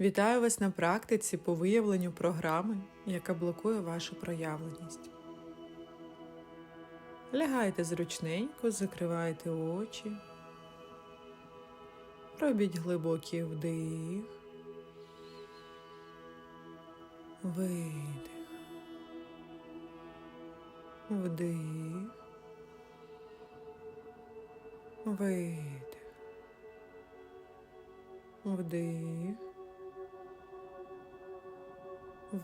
Вітаю вас на практиці по виявленню програми, яка блокує вашу проявленість. Лягайте зручненько, закривайте очі. Робіть глибокий вдих. Видих. Вдих. Видих. Вдих.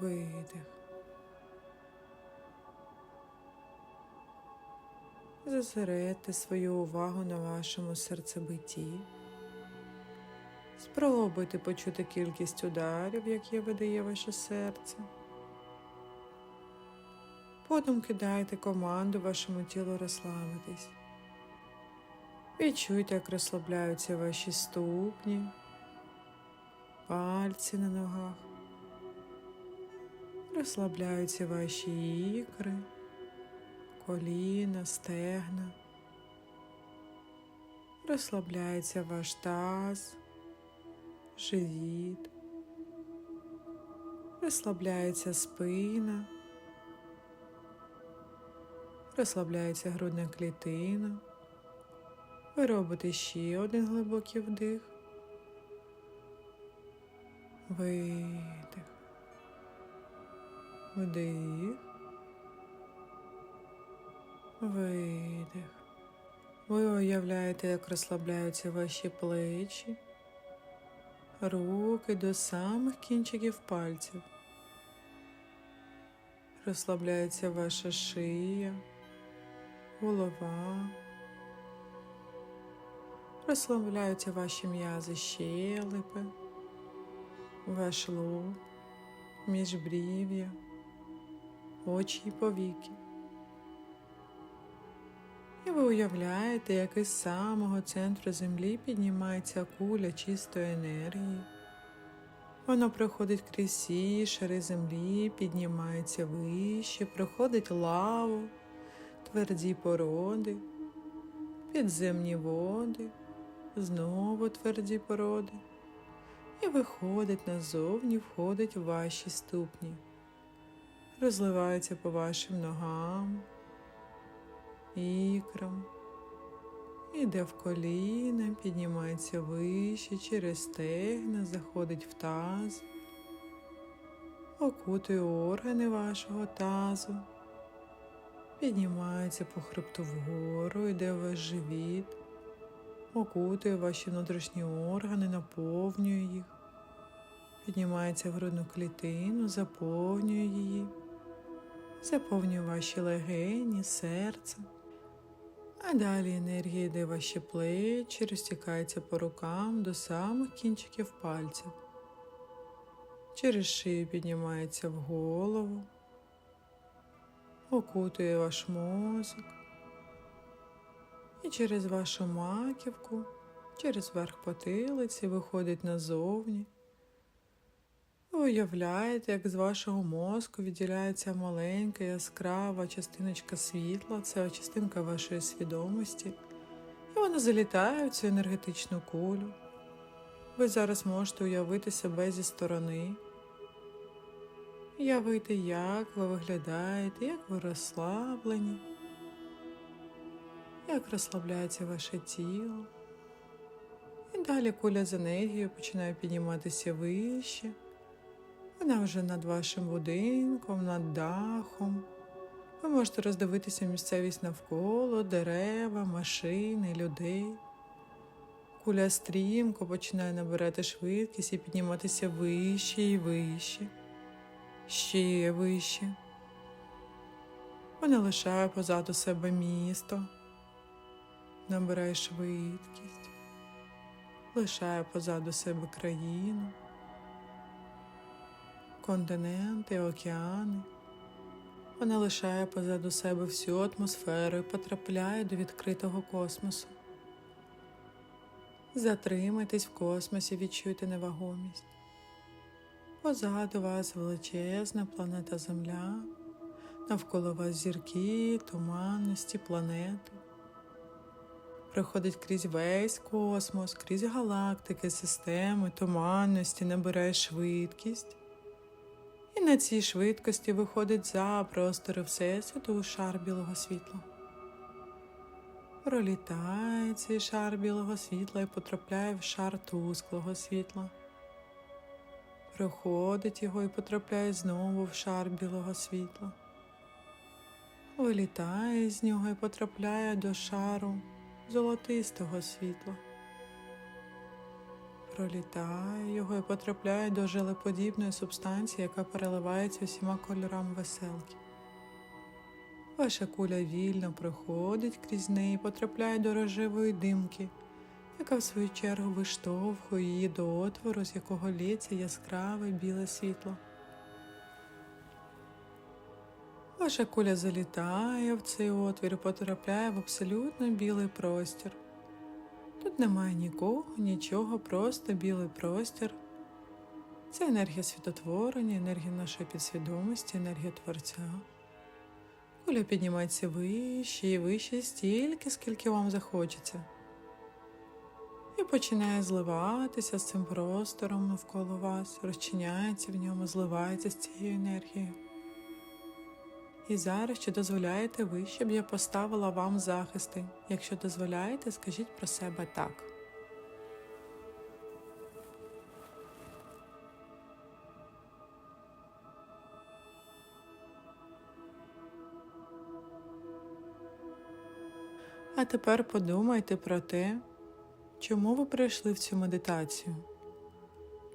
Видих. Зосередьте свою увагу на вашому серцебитті. Спробуйте почути кількість ударів, які видає ваше серце. Потім кидайте команду вашому тілу розслабитись. Відчуйте, як розслабляються ваші ступні, пальці на ногах. Розслабляються ваші ікри, коліна, стегна. Розслабляється ваш таз, живіт. Розслабляється спина. Розслабляється грудна клітина. Ви робите ще один глибокий вдих. Видих. Вдих. Видих. Ви уявляєте, як розслабляються ваші плечі, руки до самих кінчиків пальців. Розслабляється ваша шия, голова. Розслабляються ваші м'язи щелепи, ваш лоб, міжбрів'я, очі і повіки. І ви уявляєте, як із самого центру землі піднімається куля чистої енергії. Воно проходить крізь всі шари землі, піднімається вище, проходить лаву, тверді породи, підземні води, знову тверді породи. І виходить назовні, входить в ваші ступні, розливається по вашим ногам, ікрам, іде в коліна, піднімається вище через стегна, заходить в таз, окутує органи вашого тазу, піднімається по хребту вгору, йде в ваш живіт, окутує ваші внутрішні органи, наповнює їх, піднімається в грудну клітину, заповнює її, заповнює ваші легені, серце. А далі енергія йде ваші плечі, розтікається по рукам до самих кінчиків пальців. Через шию піднімається в голову, окутує ваш мозок. І через вашу маківку, через верх потилиці виходить назовні. Уявляєте, як з вашого мозку відділяється маленька яскрава частиночка світла, це частинка вашої свідомості, і вона залітає в цю енергетичну кулю. Ви зараз можете уявити себе зі сторони, уявити, як ви виглядаєте, як ви розслаблені, як розслабляється ваше тіло. І далі куля з енергією починає підніматися вище. Вона вже над вашим будинком, над дахом. Ви можете роздивитися місцевість навколо, дерева, машини, людей. Куля стрімко починає набирати швидкість і підніматися вище і вище, ще вище. Вона лишає позаду себе місто, набирає швидкість, лишає позаду себе країну континенти, океани. Вона лишає позаду себе всю атмосферу і потрапляє до відкритого космосу. Затримайтесь в космосі, відчуйте невагомість. Позаду вас величезна планета Земля, навколо вас зірки, туманності, планети. проходить крізь весь космос, крізь галактики, системи, туманності, набирає швидкість. І на цій швидкості виходить за простори Всесвіту у шар білого світла. Пролітає цей шар білого світла і потрапляє в шар тусклого світла. Проходить його і потрапляє знову в шар білого світла. Вилітає з нього і потрапляє до шару золотистого світла. Пролітає його і потрапляє до желеподібної субстанції, яка переливається усіма кольорами веселки. Ваша куля вільно проходить крізь неї потрапляє до рожевої димки, яка в свою чергу виштовхує її до отвору, з якого лється яскраве біле світло. Ваша куля залітає в цей отвір і потрапляє в абсолютно білий простір. Тут немає нікого, нічого, просто білий простір. Це енергія світотворення, енергія нашої підсвідомості, енергія Творця. Куля піднімається вище і вище стільки, скільки вам захочеться. І починає зливатися з цим простором навколо вас, розчиняється в ньому, зливається з цією енергією. І зараз, чи дозволяєте ви, щоб я поставила вам захисти? Якщо дозволяєте, скажіть про себе так. А тепер подумайте про те, чому ви прийшли в цю медитацію.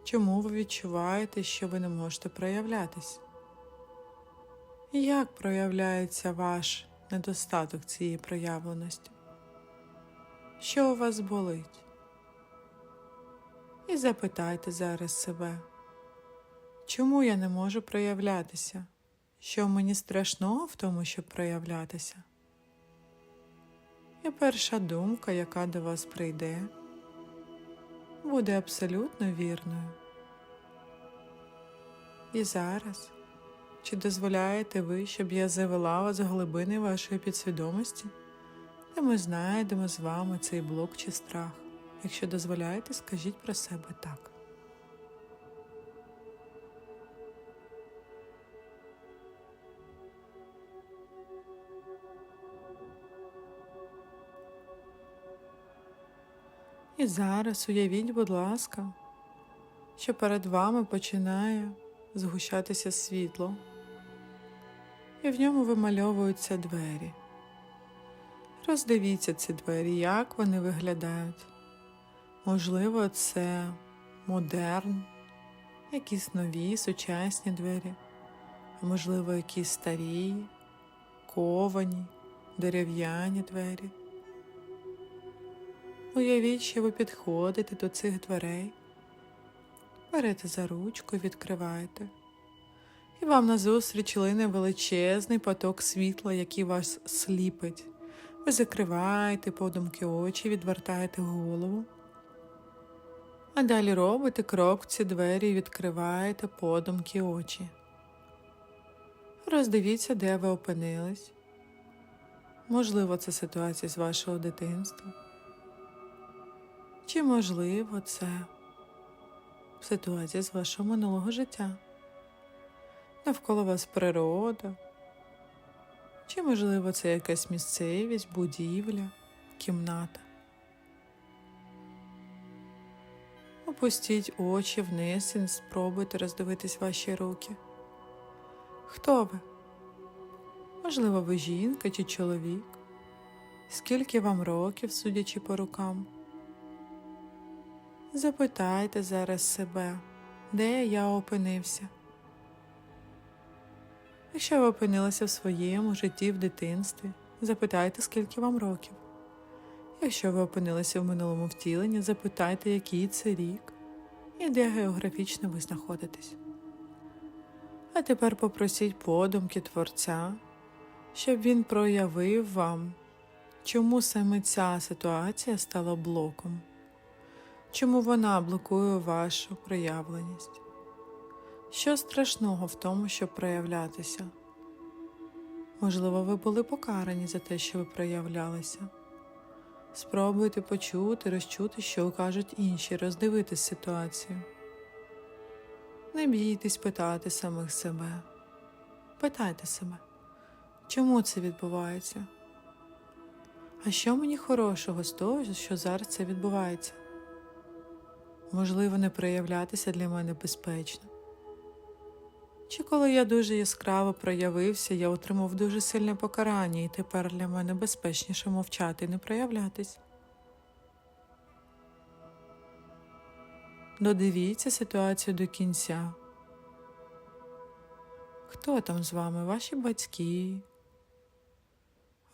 Чому ви відчуваєте, що ви не можете проявлятись? Як проявляється ваш недостаток цієї проявленості? Що у вас болить? І запитайте зараз себе, чому я не можу проявлятися? Що мені страшного в тому, щоб проявлятися? І перша думка, яка до вас прийде, буде абсолютно вірною. І зараз. Чи дозволяєте ви, щоб я завела вас в глибини вашої підсвідомості, де ми знайдемо з вами цей блок чи страх? Якщо дозволяєте, скажіть про себе так. І зараз уявіть, будь ласка, що перед вами починає згущатися світло, і в ньому вимальовуються двері. Роздивіться ці двері, як вони виглядають. Можливо, це модерн, якісь нові сучасні двері, а можливо, якісь старі, ковані, дерев'яні двері. Уявіть, що ви підходите до цих дверей, берете за ручку і відкриваєте. І вам назустріч лине величезний поток світла, який вас сліпить. Ви закриваєте подумки очі, відвертаєте голову. А далі робите крок в ці двері і відкриваєте подумки очі. Роздивіться, де ви опинились. Можливо, це ситуація з вашого дитинства. Чи можливо це ситуація з вашого минулого життя? Навколо вас природа? Чи, можливо, це якась місцевість, будівля, кімната? Опустіть очі вниз і спробуйте роздивитись ваші руки. Хто ви? Можливо, ви жінка чи чоловік? Скільки вам років, судячи по рукам? Запитайте зараз себе, де я опинився. Якщо ви опинилися в своєму житті в дитинстві, запитайте, скільки вам років. Якщо ви опинилися в минулому втіленні, запитайте, який це рік і де географічно ви знаходитесь. А тепер попросіть подумки Творця, щоб він проявив вам, чому саме ця ситуація стала блоком, чому вона блокує вашу проявленість. Що страшного в тому, щоб проявлятися? Можливо, ви були покарані за те, що ви проявлялися. Спробуйте почути, розчути, що кажуть інші, роздивитись ситуацію. Не бійтесь питати самих себе. Питайте себе, чому це відбувається? А що мені хорошого з того, що зараз це відбувається? Можливо, не проявлятися для мене безпечно. Чи коли я дуже яскраво проявився, я отримав дуже сильне покарання, і тепер для мене безпечніше мовчати і не проявлятись. Додивіться ситуацію до кінця. Хто там з вами? Ваші батьки,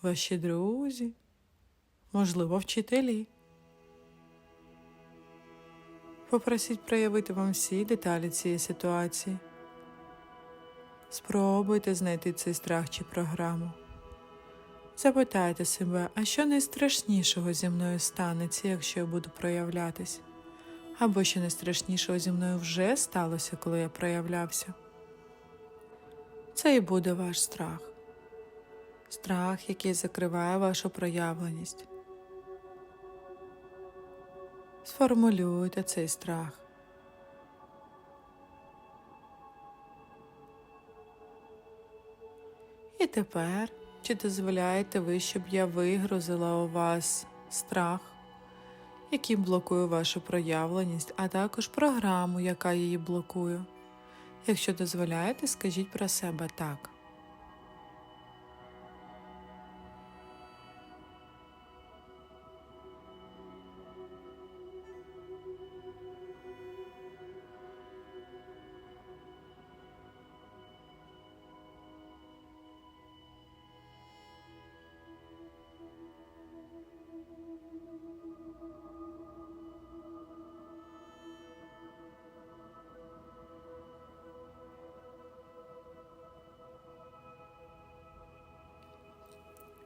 ваші друзі, можливо, вчителі. Попросіть проявити вам всі деталі цієї ситуації. Спробуйте знайти цей страх чи програму. Запитайте себе, а що найстрашнішого зі мною станеться, якщо я буду проявлятись? Або що найстрашнішого зі мною вже сталося, коли я проявлявся? Це і буде ваш страх. Страх, який закриває вашу проявленість. Сформулюйте цей страх. Тепер, чи дозволяєте ви, щоб я вигрузила у вас страх, який блокує вашу проявленість, а також програму, яка її блокує? Якщо дозволяєте, скажіть про себе так.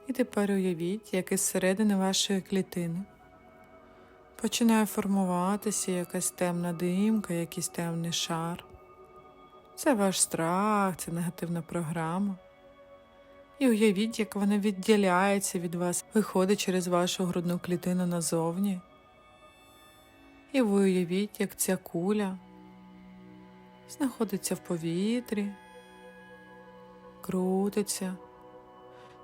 І тепер уявіть, як із середини вашої клітини починає формуватися якась темна димка, якийсь темний шар. Це ваш страх, це негативна програма. І уявіть, як вона відділяється від вас, виходить через вашу грудну клітину назовні. І ви уявіть, як ця куля знаходиться в повітрі, крутиться.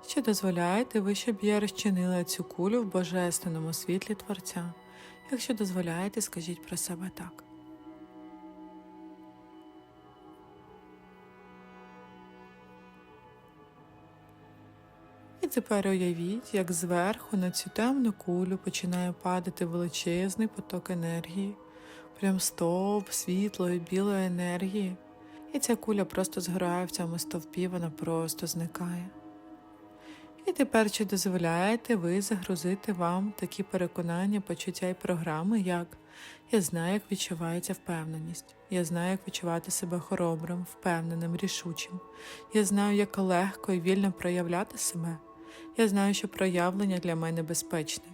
Чи дозволяєте ви, щоб я розчинила цю кулю в божественному світлі Творця? Якщо дозволяєте, скажіть про себе так. І тепер уявіть, як зверху на цю темну кулю починає падати величезний поток енергії, прям стовп світлої, білої енергії. І ця куля просто згорає в цьому стовпі, вона просто зникає. І тепер чи дозволяєте ви загрузити вам такі переконання, почуття і програми, як я знаю, як відчувається впевненість, я знаю, як відчувати себе хоробрим, впевненим, рішучим. Я знаю, як легко і вільно проявляти себе. Я знаю, що проявлення для мене безпечне.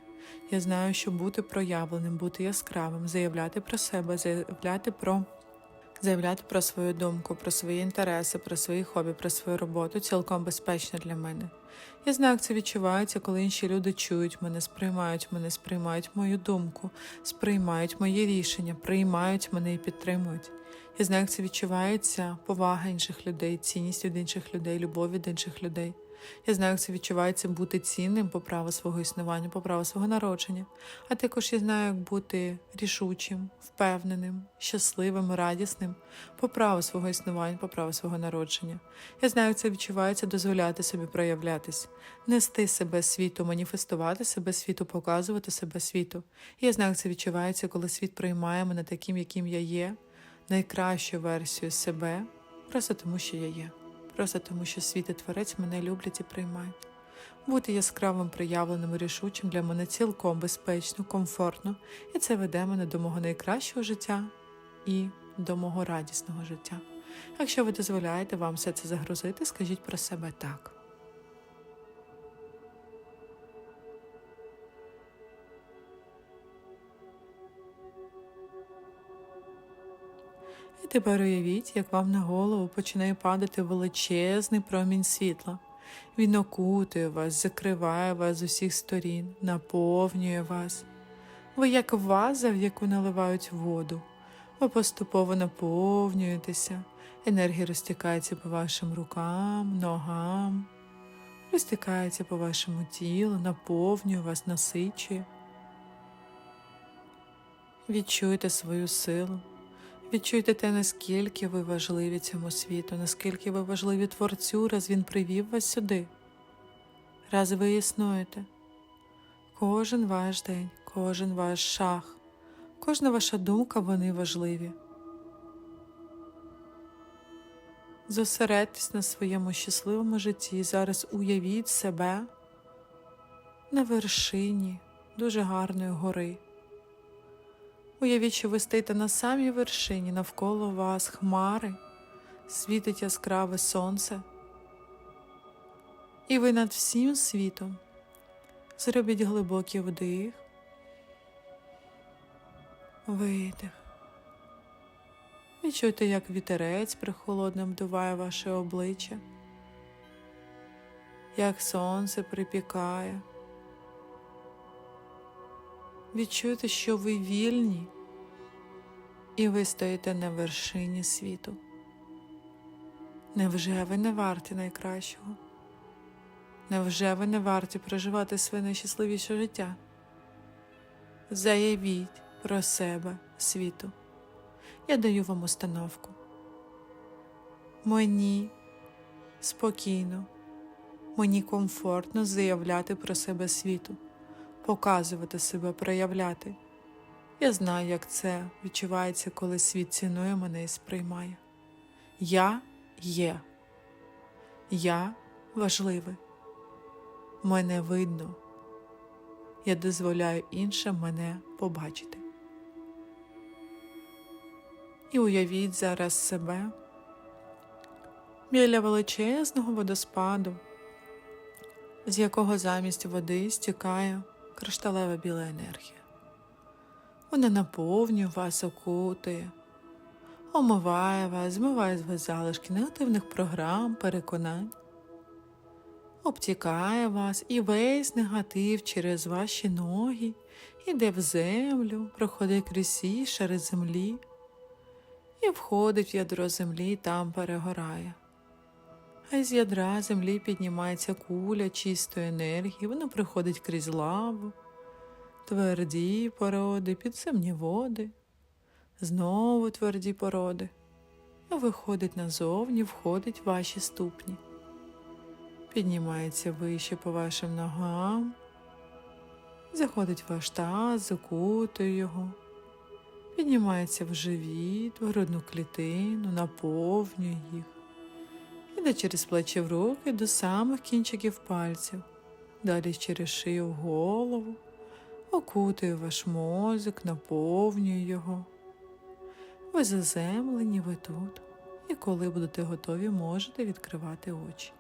Я знаю, що бути проявленим, бути яскравим, заявляти про себе, заявляти про заявляти про свою думку, про свої інтереси, про свої хобі, про свою роботу цілком безпечно для мене. Я знаю, як це відчувається, коли інші люди чують мене, сприймають мене, сприймають мою думку, сприймають моє рішення, приймають мене і підтримують. Я знаю, як це відчувається повага інших людей, цінність від інших людей, любов від інших людей. Я знаю, як це відчувається бути цінним по праву свого існування, по праву свого народження. А також я знаю, як бути рішучим, впевненим, щасливим, радісним, по праву свого існування, по праву свого народження. Я знаю, як це відчувається дозволяти собі проявлятись, нести себе світу, маніфестувати себе світу, показувати себе світу. Я знаю, як це відчувається, коли світ приймає мене таким, яким я є, найкращу версію себе, просто тому, що я є просто тому, що світ і творець мене люблять і приймають. Бути яскравим, проявленим і рішучим для мене цілком безпечно, комфортно, і це веде мене до мого найкращого життя і до мого радісного життя. Якщо ви дозволяєте вам все це загрузити, скажіть про себе так. Тепер уявіть, як вам на голову починає падати величезний промінь світла. Він окутує вас, закриває вас з усіх сторін, наповнює вас. Ви як ваза, в яку наливають воду. Ви поступово наповнюєтеся, енергія розтікається по вашим рукам, ногам, розтікається по вашому тілу, наповнює вас, насичує. Відчуйте свою силу. Відчуйте те, наскільки ви важливі цьому світу, наскільки ви важливі творцю, раз він привів вас сюди. Раз ви існуєте. Кожен ваш день, кожен ваш шаг, кожна ваша думка вони важливі. Зосередьтесь на своєму щасливому житті. і Зараз уявіть себе на вершині дуже гарної гори. Уявіть, що ви стоїте на самій вершині, навколо вас хмари, світить яскраве сонце. І ви над всім світом зробіть глибокий вдих, видих. Відчуйте, як вітерець прихолодним вдуває ваше обличчя, як сонце припікає. Відчуйте, що ви вільні, і ви стоїте на вершині світу. Невже ви не варті найкращого? Невже ви не варті проживати своє найщасливіше життя? Заявіть про себе світу. Я даю вам установку. Мені спокійно, мені комфортно заявляти про себе світу показувати себе, проявляти. Я знаю, як це відчувається, коли світ цінує мене і сприймає. Я є, я важливий, мене видно. Я дозволяю іншим мене побачити. І уявіть зараз себе біля величезного водоспаду, з якого замість води стікає кришталева біла енергія. Вона наповнює вас, окутує, омиває вас, змиває з вас залишки негативних програм, переконань, обтікає вас і весь негатив через ваші ноги іде в землю, проходить крізь всі шари землі і входить в ядро землі там перегорає а з ядра землі піднімається куля чистої енергії, вона приходить крізь лаву, тверді породи, підземні води, знову тверді породи, виходить назовні, входить в ваші ступні, піднімається вище по вашим ногам, заходить в ваш таз, закутує його. Піднімається в живіт, в грудну клітину, наповнює їх іде через плечі в руки до самих кінчиків пальців, далі через шию в голову, окутує ваш мозок, наповнює його. Ви заземлені, ви тут, і коли будете готові, можете відкривати очі.